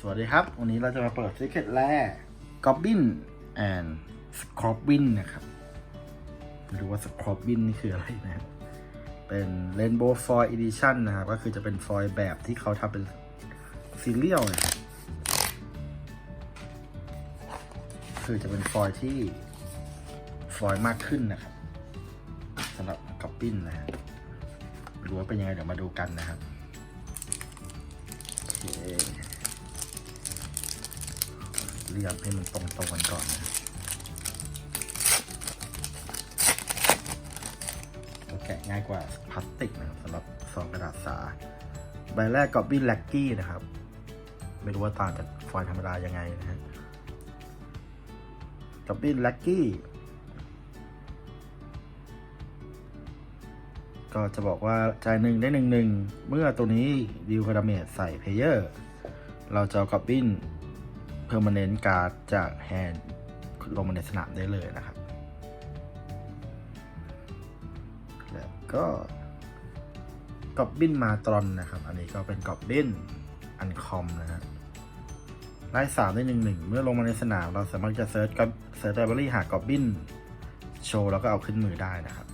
สวัสดีครับ วันนี้เราจะมาเปิด Secret l a r Goblin and Scrobbin นนะครับไม่รู้ว่า Scrobbin นี่คืออะไรนะครับ เป็น Rainbow Foil Edition นะครับ ก็คือจะเป็นฟอยล์แบบที่เขาทำเป็นซีเรียลนะคือจะเป็นฟอยล์ที่ฟอยล์มากขึ้นนะครับสำหรับ Goblin นะฮะรู้ว่าเป็นยังไงเดี๋ยวมาดูกันนะครับโอเค เรียบให้มันตรงๆกันก่อนนะแกะง่ายกว่าพลาสติกนะครับสำหรับซองกระดาษสา ใบแรกก็บินแล็กกี้นะครับ ไม่รู้ว่าต่างจากฟอยล์ธรรมดายังไงนะฮะกับบินแล็กกี้ก็จะบอกว่าจ่ายหนึ่งได้หนึ่งหนึ่งเมื่อตัวนี้ดิวกระดาเมจใส่เพเยอร์ เราจะเอากับบิน เพอร์ม n น n ์การ์ดจากแฮนด์ลงมาในสนามได้เลยนะครับ แล้วก็กอบบินมาตรอนนะครับ อันนี้ก็เป็นกอบบินอันคอมนะฮะไล่สามได้หนึ่งหนึ่งเมื่อลงมาในสนาม เราสามารถจะเซิร์ชกับเซิร์ชไลบรารีหากอบบินโชว์แล้วก็เอาขึ้นมือได้นะครับ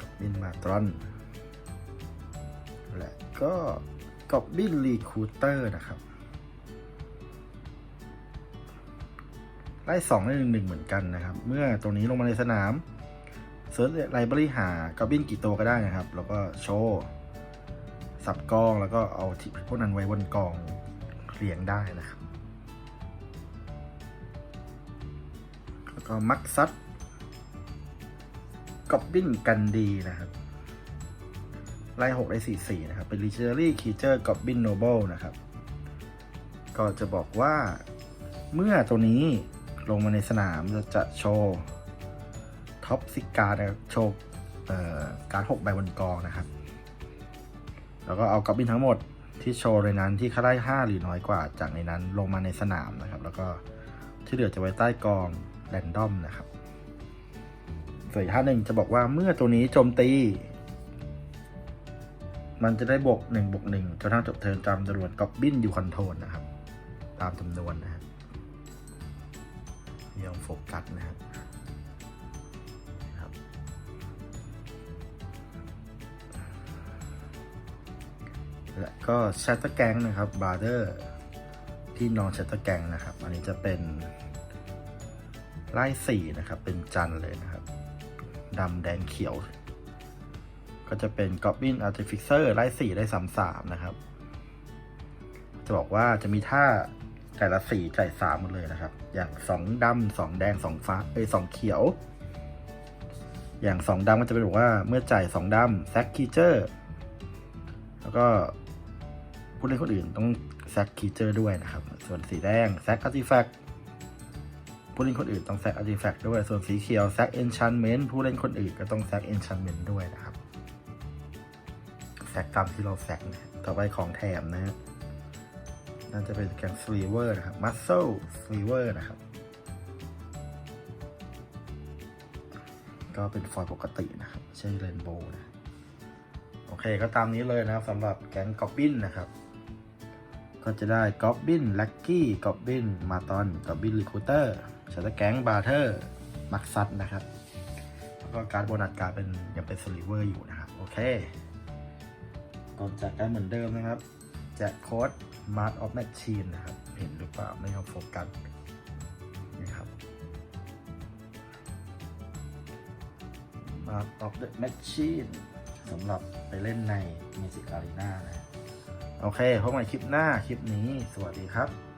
กอบบินมาตรอน และก็กอบบินรีคูเตอร์นะครับ ไล่สองได้หนึ่งหนึ่งเหมือนกันนะครับ เมื่อตรงนี้ลงมาในสนามเซิร์ชไลบรารีหากอบบินกี่ตัวก็ได้นะครับ แล้วก็โชว์สับกองแล้วก็เอาที่พวกนั้นไว้บนกองเรียงได้นะครับแล้วก็มักซัดกอบบินกันดีนะครับ ไล่หกได้สี่สี่นะครับ เป็น Legendary Creature Goblin Noble นะครับ ก็จะบอกว่าเมื่อตัวนี้ลงมาในสนามจะจะโชว์ท็อปซิกการ์ดโชว์การหกใบบนกองนะครับ แล้วก็เอากอบบินทั้งหมดที่โชว์ในนั้นที่เขาได้ห้าหรือน้อยกว่าจากในนั้นลงมาในสนามนะครับ แล้วก็ที่เหลือจะไว้ใต้กองแรนดอมนะครับส่วนท่าหนึ่งจะบอกว่าเมื่อตัวนี้โจมตี มันจะได้บวกหนึ่งบวกหนึ่งจนทั้งจบเทิร์นตามจำนวนกอบบินอยู่คอนโทรลนะครับ ตามจำนวนนะครับยังโฟกัสนะครับและก็ชัตเตอร์แกงนะครับบาร์เดอร์ที่นอนชัตเตอร์แกงนะครับ อันนี้จะเป็นไล่สี่นะครับ เป็นจันเลยนะครับดำแดงเขียว ก็จะเป็น Goblin Artificer ไล่สีได้สามสามนะครับ จะบอกว่าจะมีท่าแต่ละสีจ่ายสามหมดเลยนะครับ อย่างสองดำสองแดงสองฟ้าเอ้ยสองเขียว อย่างสองดำก็จะเป็นบอกว่าเมื่อจ่ายสองดำแซกคีเจอร์แล้วก็ผู้เล่นคนอื่นต้องแซกคีเจอร์ด้วยนะครับ ส่วนสีแดงแซกอาร์ติแฟกผู้เล่นคนอื่นต้องแซกอาร์ติแฟกด้วย ส่วนสีเขียวแซกเอนชันเมนต์ผู้เล่นคนอื่นก็ต้องแซกเอนชันเมนต์ด้วยนะครับ กตามที่เราแซกนะต่อไปของแถมนะฮะน่าจะเป็นแกงสลีเวอร์นะครับมัสเซลสลีเวอร์นะครับ ก็เป็นฟอยล์ปกตินะครับไม่ใช่เรนโบว์นะโอเคก็ตามนี้เลยนะครับสำหรับแก๊งกอบบินนะครับ ก็จะได้กอบบินลักกี้กอบบินมาตอนกอบบินรีคูเตอร์ชาร์แก๊งบาร์เทอร์มักซัตนะครับ แล้วก็การโบนัสการเป็นยังเป็นสลีเวอร์อยู่นะครับ โอเค ก็แจกกันเหมือนเดิมนะครับ แจกโค้ด Mart of Machine นะครับ เห็นหรือเปล่าไม่ยอมโฟกัสนี่ครับ Mart of the Machine สำหรับไปเล่นใน Music Arena นะ โอเคพบกันคลิปหน้าคลิปนี้ สวัสดีครับ